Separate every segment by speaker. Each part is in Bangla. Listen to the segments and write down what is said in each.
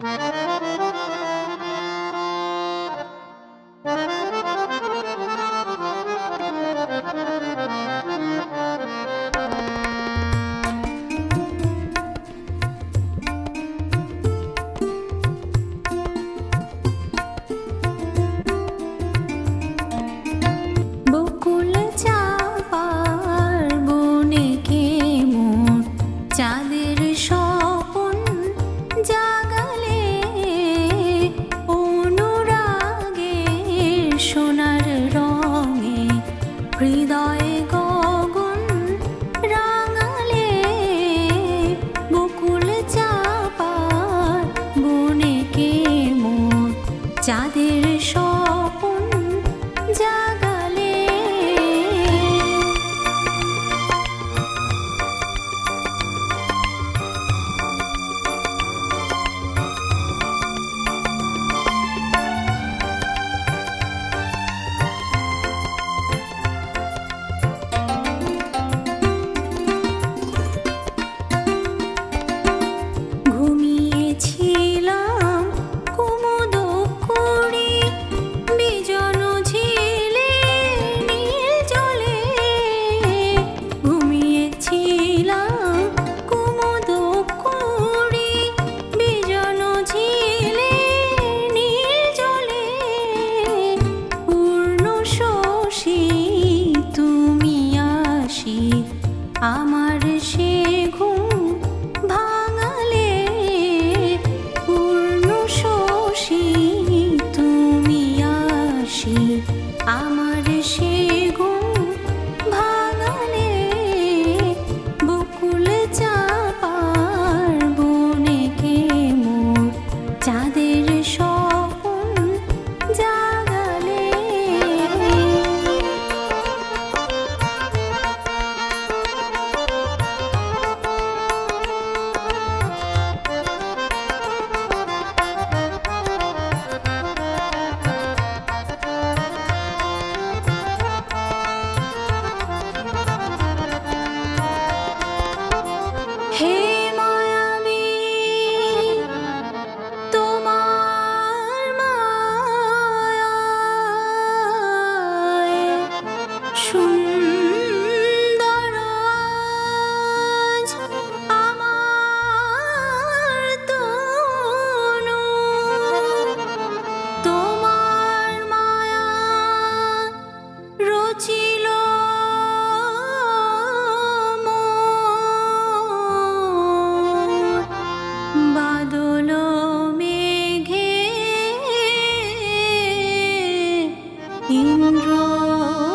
Speaker 1: Bye. drawn.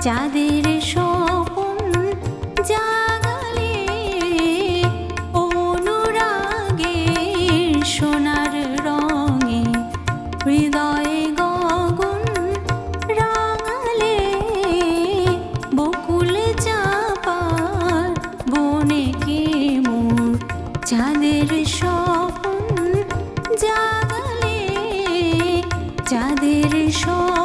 Speaker 1: চাঁদের স্বপন জাগালে অনুরাগে সোনার রঙে হৃদয়ে গগন রাঙালে বকুল চাপার বনে কে মোর চাঁদের স্বপন জাগালে চাঁদের স্বপন